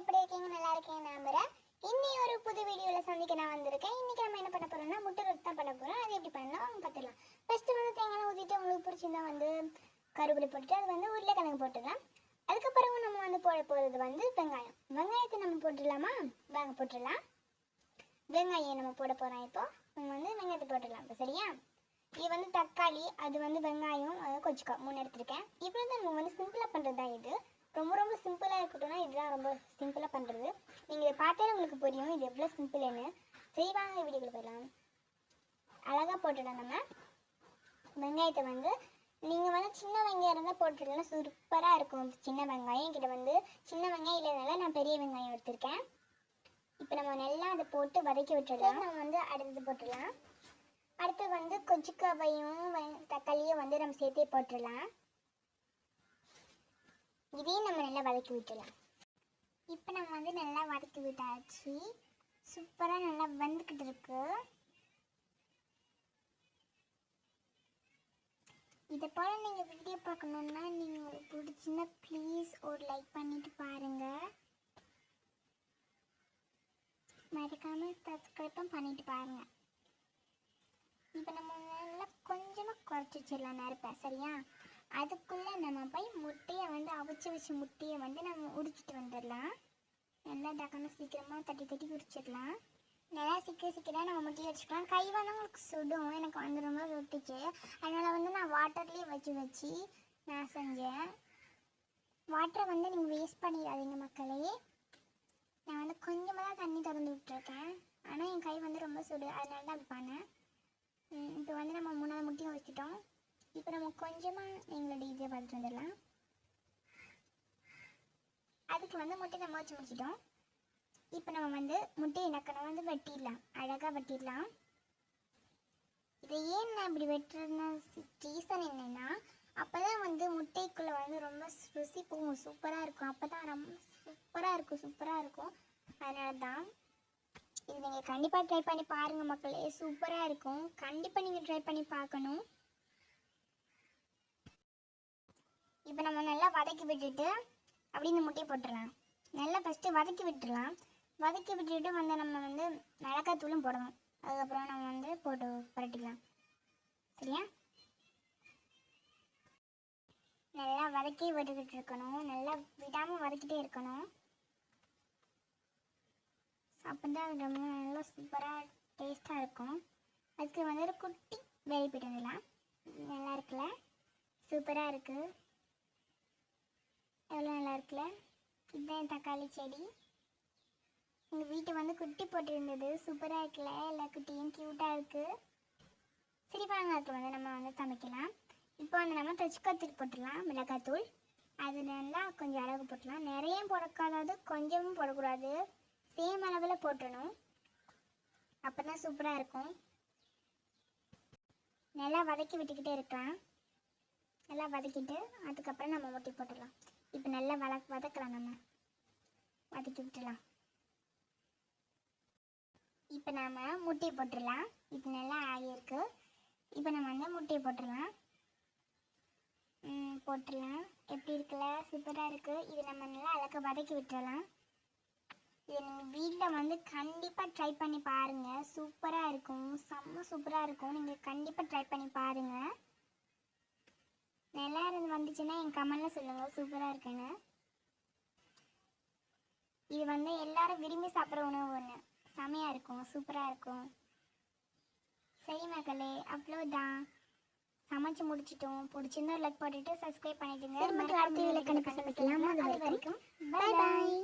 எப்படி இருக்கீங்க? நல்லா இருக்கீங்க நம்புறேன். இன்னி ஒரு புது வீடியோவில் சந்திக்க நான் வந்திருக்கேன். இன்னைக்கு நம்ம என்ன பண்ண போறோம்னா முட்டை ரொட்டி தான் பண்ண போறோம். அது எப்படி பண்ணலாம் பார்த்துக்கலாம் ஃபர்ஸ்ட் வந்து தேங்காய் ஊற்றிட்டு உங்களுக்கு பிடிச்சிருந்தா வந்து கருவேப்பிலை போட்டுட்டு அது வந்து உருளைக்கிழங்கு போட்டுடலாம். அதுக்கப்புறம் நம்ம வந்து போட போகிறது வந்து வெங்காயம். வெங்காயத்தை நம்ம போட்டுடலாமா? வாங்க போட்டுடலாம். வெங்காயம் நம்ம போட போகிறோம் இப்போ. நம்ம வந்து வெங்காயத்தை போட்டுடலாம் இப்போ சரியா? இது வந்து தக்காளி அது வந்து வெங்காயம் கொச்சிக்கா மூணு எடுத்திருக்கேன். இப்போ தான் நம்ம வந்து சிம்பிளாக பண்ணுறது தான் இது. ரொம்ப ரொம்ப சிம்பிளாக இருக்கட்டும்னா இதுதான் ரொம்ப சிம்பிளாக பண்ணுறது நீங்கள் இதை பார்த்தாலே உங்களுக்கு புரியும் இது எவ்வளோ சிம்பிள்னு செய்வாங்க வீடியோக்குள்ள போயிடலாம். அழகாக போட்டுடலாம் நம்ம. வெங்காயத்தை வந்து நீங்கள் வந்து சின்ன வெங்காயம் இருந்தால் போட்டுடலாம். சூப்பராக இருக்கும். சின்ன வெங்காயம். என்கிட்ட வந்து சின்ன வெங்காயம் இல்லைனால நான் பெரிய வெங்காயம் எடுத்திருக்கேன். இப்போ நம்ம நல்லா அதை போட்டு வதக்கி விட்டுடலாம். நம்ம வந்து அடுத்தது போட்டுடலாம். அடுத்து வந்து கொச்சிக்காவையும் வெ- தக்காளியும் வந்து நம்ம சேர்த்தே போட்டுடலாம். இதையும் நம்ம நல்லா வதக்கி விட்டுடலாம். இப்போ நம்ம வந்து நல்லா வதக்கி விட்டாச்சு. சூப்பராக நல்லா வந்துக்கிட்டு இருக்கு. இதை போல் நீங்கள் வீடியோ பார்க்கணுன்னா நீங்கள் உங்களுக்கு ப்ளீஸ் ஒரு லைக் பண்ணிட்டு பாருங்கள் மறக்காமல் சப்ஸ்கிரைப்பும் பண்ணிட்டு பாருங்கள் இப்போ நம்ம நல்லா கொஞ்சமாக குறைச்சி வச்சிடலாம் நெருப்பை சரியா? அதுக்குள்ளே நம்ம போய் முட்டையை வந்து அவிச்சு வச்ச முட்டையை வந்து நம்ம உரிச்சிட்டு வந்துடலாம். நல்லா டக்குன்னு சீக்கிரமாக தட்டி தட்டி உரிச்சிடலாம். நல்லா சிக்க சீக்கிரம் நம்ம முட்டையை வச்சுக்கலாம். கை வந்து உங்களுக்கு சுடும். எனக்கு வந்து ரொம்ப சுட்டுச்சு அதனால் வந்து நான் வாட்டர்லேயே வச்சு வச்சு நான் செஞ்சேன். வாட்டரை வந்து நீங்கள் வேஸ்ட் பண்ணிடாதீங்க மக்களே. நான் வந்து கொஞ்சமாக தான் தண்ணி திறந்து விட்டுருக்கேன். ஆனால் என் கை வந்து ரொம்ப சுடு. அதனால தான் அப்படி பண்ணேன். இப்போ வந்து நம்ம மூணாவது முட்டையும் வச்சுட்டோம் இப்போ நம்ம கொஞ்சமாக எங்களோட இதை பார்த்துட்டு வந்துடலாம். அதுக்கு வந்து முட்டை நம்ம வச்சு முடிச்சிட்டோம். இப்போ நம்ம வந்து முட்டையை நக்கணும் வந்து வெட்டிடலாம். அழகாக வெட்டிடலாம். இதை ஏன் நான் இப்படி வெட்டுறதுன்னு ரீசன் என்னென்னா அப்போ தான் வந்து முட்டைக்குள்ளே வந்து ரொம்ப ருசி போகும். சூப்பராக இருக்கும். அப்போ தான் ரொம்ப சூப்பராக இருக்கும் சூப்பராக இருக்கும். அதனால தான் இது நீங்கள் கண்டிப்பாக ட்ரை பண்ணி பாருங்கள் மக்களே. சூப்பராக இருக்கும். கண்டிப்பாக நீங்கள் ட்ரை பண்ணி பார்க்கணும். இப்போ நம்ம நல்லா வதக்கி விட்டுட்டு அப்படின்னு முட்டி முட்டையை போட்டுடலாம். நல்லா ஃபஸ்ட்டு வதக்கி விட்டுடலாம். வதக்கி விட்டுட்டு வந்து நம்ம வந்து மிளகாய் தூளும் போடணும். அதுக்கப்புறம் நம்ம வந்து போட்டு புரட்டிக்கலாம். சரியா? நல்லா வதக்கி விட்டுக்கிட்டு இருக்கணும். நல்லா விடாமல் வதக்கிட்டே இருக்கணும். அப்போ அது ரொம்ப நல்லா சூப்பராக டேஸ்ட்டாக இருக்கும். அதுக்கு வந்து ஒரு குட்டி வேலைப்பிட்டு வந்துடலாம். நல்லா இருக்குல்ல? சூப்பராக இருக்குது எவ்வளோ நல்லா இருக்குல்ல? இதுதான் என் தக்காளி செடி. எங்கள் வீட்டு வந்து குட்டி போட்டிருந்தது சூப்பராக இருக்குல்ல? எல்லா குட்டியும் க்யூட்டாக இருக்குது சரி வாங்க அதுக்கு வந்து நம்ம வந்து சமைக்கலாம். இப்போ வந்து நம்ம தச்சுக்காத்தூள் போட்டுடலாம் மிளகாத்தூள். அது நல்லா கொஞ்சம் அளவு போட்டுடலாம். நிறைய போடக்கூடாது. கொஞ்சமும் போடக்கூடாது. சேம் அளவில் போட்டுடணும். அப்போ தான் சூப்பராக இருக்கும். நல்லா வதக்கி விட்டுக்கிட்டே இருக்கலாம். நல்லா வதக்கிட்டு அதுக்கப்புறம் நம்ம முட்டி போட்டுடலாம். நல்லா வத வதக்கலாம் நம்ம. வதக்கி விட்டுடலாம். இப்போ நாம் முட்டையை போட்டுடலாம். இப்போ நல்லா ஆகியிருக்கு. இப்போ நம்ம வந்து முட்டையை போட்டுடலாம். போட்டுடலாம். எப்படி இருக்குல்ல? சூப்பராக இருக்குது இது நம்ம நல்லா அழகாக வதக்கி விட்டுடலாம். இது நீங்கள் வீட்டில் வந்து கண்டிப்பாக ட்ரை பண்ணி பாருங்கள் சூப்பராக இருக்கும். செம்ம சூப்பராக இருக்கும். நீங்கள் கண்டிப்பாக ட்ரை பண்ணி பாருங்கள் நல்லா இருந்து வந்துச்சுன்னா என் கமெண்ட்டில் சொல்லுங்கள் சூப்பராக இருக்குன்னு. இது வந்து எல்லாரும் விரும்பி சாப்பிட்ற உணவு ஒன்று செமையாக இருக்கும். சூப்பராக இருக்கும். சரி மக்களே அவ்வளோதான் சமைச்சு முடிச்சிட்டோம். பிடிச்சிருந்தா லைக் போட்டுட்டு சப்ஸ்கிரைப் பண்ணிடுங்க. மறக்காம அடுத்த கண்டிப்பாக சமைக்கலாம் அது வரைக்கும் பை பாய்